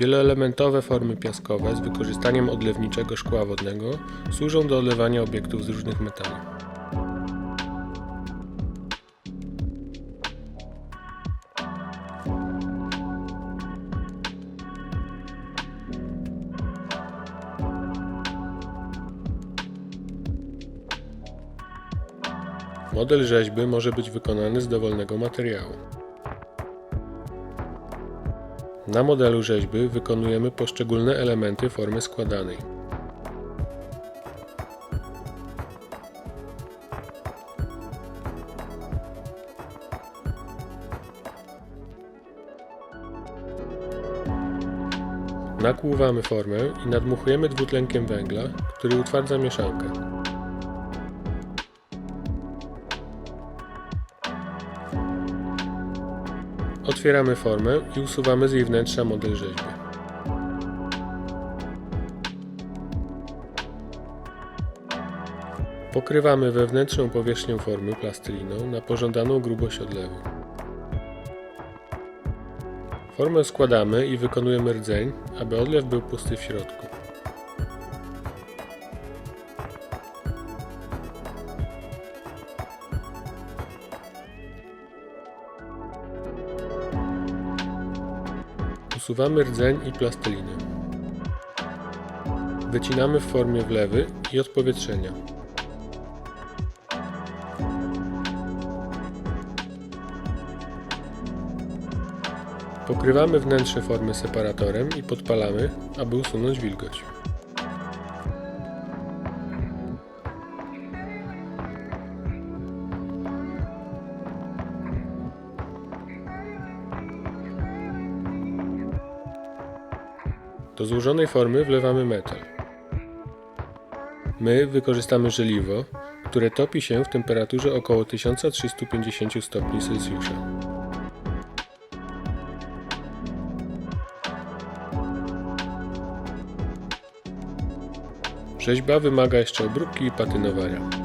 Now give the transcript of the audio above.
Wieloelementowe formy piaskowe z wykorzystaniem odlewniczego szkła wodnego służą do odlewania obiektów z różnych metali. Model rzeźby może być wykonany z dowolnego materiału. Na modelu rzeźby wykonujemy poszczególne elementy formy składanej. Nakłuwamy formę i nadmuchujemy dwutlenkiem węgla, który utwardza mieszankę. Otwieramy formę i usuwamy z jej wnętrza model rzeźby. Pokrywamy wewnętrzną powierzchnię formy plasteliną na pożądaną grubość odlewu. Formę składamy i wykonujemy rdzeń, aby odlew był pusty w środku. Usuwamy rdzeń i plastelinę. Wycinamy w formie wlewy i odpowietrzenia. Pokrywamy wnętrze formy separatorem i podpalamy, aby usunąć wilgoć. Do złożonej formy wlewamy metal. My wykorzystamy żeliwo, które topi się w temperaturze około 1350 stopni Celsjusza. Rzeźba wymaga jeszcze obróbki i patynowania.